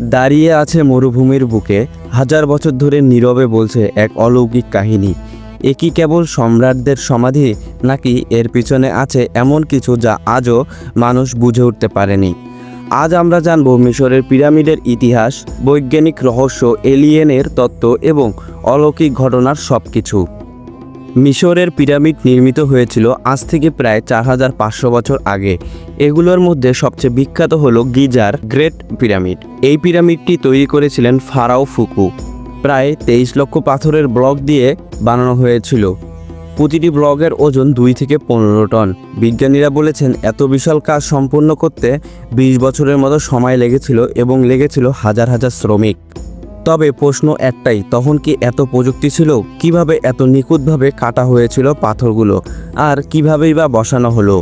দাঁড়িয়ে আছে মরুভূমির বুকে। হাজার বছর ধরে নীরবে বলছে এক অলৌকিক কাহিনী। এ কি কেবল সম্রাটদের সমাধি, নাকি এর পিছনে আছে এমন কিছু যা আজও মানুষ বুঝে উঠতে পারেনি? আজ আমরা জানব মিশরের পিরামিডের ইতিহাস, বৈজ্ঞানিক রহস্য, এলিয়েনের তত্ত্ব এবং অলৌকিক ঘটনার সব কিছু মিশরের পিরামিড নির্মিত হয়েছিল আজ থেকে প্রায় চার হাজার পাঁচশো বছর আগে। এগুলোর মধ্যে সবচেয়ে বিখ্যাত হলো গিজার গ্রেট পিরামিড। এই পিরামিডটি তৈরি করেছিলেন ফারাও ফুকু। প্রায় তেইশ লক্ষ পাথরের ব্লক দিয়ে বানানো হয়েছিল। প্রতিটি ব্লকের ওজন দুই থেকে পনেরো টন। বিজ্ঞানীরা বলেছেন, এত বিশাল কাজ সম্পূর্ণ করতে বিশ বছরের মতো সময় লেগেছিল এবং লেগেছিল হাজার হাজার শ্রমিক। তবে প্রশ্ন একটাই, তখন কি এত প্রযুক্তি ছিল? কীভাবে এত নিখুঁতভাবে কাটা হয়েছিল পাথরগুলো? আর কিভাবেই বা বসানো হলো?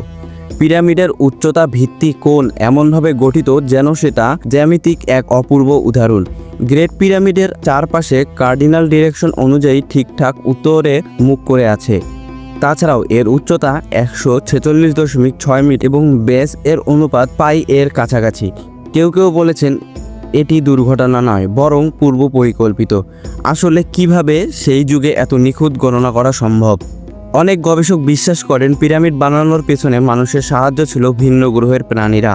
পিরামিডের উচ্চতা ভিত্তি কোণ এমনভাবে গঠিত যেন সেটা জ্যামিতিক এক অপূর্ব উদাহরণ। গ্রেট পিরামিডের চারপাশে কার্ডিনাল ডিরেকশন অনুযায়ী ঠিকঠাক উত্তরে মুখ করে আছে। তাছাড়াও এর উচ্চতা একশো ছেচল্লিশ দশমিক ছয় মিট এবং বেস এর অনুপাত পাই এর কাছাকাছি। কেউ কেউ বলেছেন এটি দুর্ঘটনা নয়, বরং পূর্ব পরিকল্পিত। আসলে কীভাবে সেই যুগে এত নিখুঁত গণনা করা সম্ভব? অনেক গবেষক বিশ্বাস করেন, পিরামিড বানানোর পেছনে মানুষের সাহায্য ছিল ভিন্ন গ্রহের প্রাণীরা।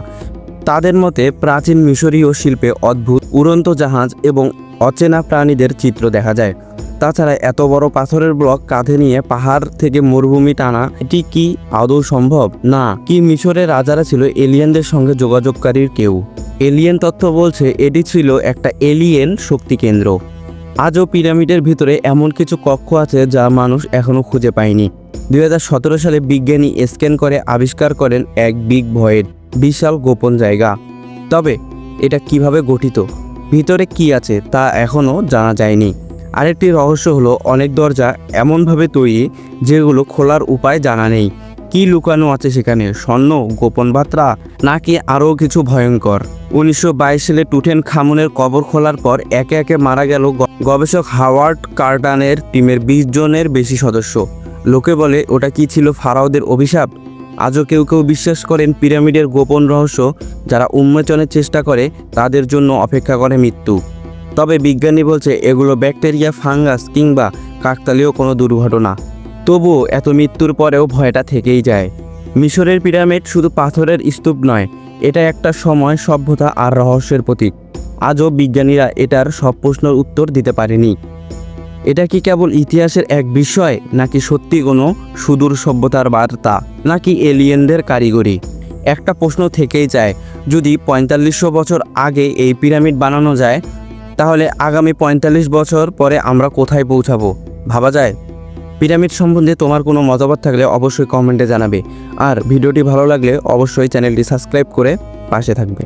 তাদের মতে, প্রাচীন মিশরীয় শিল্পে অদ্ভুত, উড়ন্ত জাহাজ এবং অচেনা প্রাণীদের চিত্র দেখা যায়। তাছাড়া এত বড় পাথরের ব্লক কাঁধে নিয়ে পাহাড় থেকে মরুভূমি টানা, এটি কি আদৌ সম্ভব? না, কি মিশরের রাজারা ছিল এলিয়েনদের সঙ্গে যোগাযোগকারীর কেউ? এলিয়েন তথ্য বলছে, এটি ছিল একটা এলিয়েন শক্তি কেন্দ্র। আজও পিরামিডের ভিতরে এমন কিছু কক্ষ আছে যা মানুষ এখনও খুঁজে পায়নি। দু হাজার সতেরো সালে বিজ্ঞানী স্ক্যান করে আবিষ্কার করেন এক বিগ ভয়ের বিশাল গোপন জায়গা। তবে, এটা কীভাবে গঠিত? ভিতরে কি আছে তা এখনও জানা যায়নি। আরেকটি রহস্য হলো, অনেক দরজা এমনভাবে তৈরি যেগুলো খোলার উপায় জানা নেই। কি লুকানো আছে সেখানে? স্বর্ণ, গোপন বার্তা নাকি আরও কিছু ভয়ঙ্কর? উনিশশো বাইশ সালে টুটেন খামুনের কবর খোলার পর একে একে মারা গেল গবেষক হাওয়ার্ড কার্টানের টিমের বিশ জনের বেশি সদস্য। লোকে বলে, ওটা কি ছিল ফারাওদের অভিশাপ? আজও কেউ কেউ বিশ্বাস করেন, পিরামিডের গোপন রহস্য, যারা উন্মোচনের চেষ্টা করে, তাদের জন্য অপেক্ষা করে মৃত্যু। তবে বিজ্ঞানী বলছে, এগুলো ব্যাকটেরিয়া, ফাঙ্গাস কিংবা কাকতালীয় কোনো দুর্ঘটনা। তবুও এত মৃত্যুর পরেও ভয়টা থেকেই যায়। মিশরের পিরামিড শুধু পাথরের স্তূপ নয়, এটা একটা সময় সভ্যতা আর রহস্যের প্রতীক। আজও বিজ্ঞানীরা এটার সব প্রশ্নের উত্তর দিতে পারেনি। এটা কি কেবল ইতিহাসের এক বিষয়, নাকি সত্যি কোনো সুদূর সভ্যতার বার্তা, নাকি এলিয়েনদের কারিগরি? একটা প্রশ্ন থেকেই যায়, যদি পঁয়তাল্লিশশো বছর আগে এই পিরামিড বানানো যায়, তাহলে আগামী পঁয়তাল্লিশ বছর পরে আমরা কোথায় পৌঁছাবো, ভাবা যায়? পিরামিড সম্বন্ধে তোমার কোনো মতামত থাকলে অবশ্যই কমেন্টে জানাবে। আর ভিডিওটি ভালো লাগলে অবশ্যই চ্যানেলটি সাবস্ক্রাইব করে পাশে থাকবে।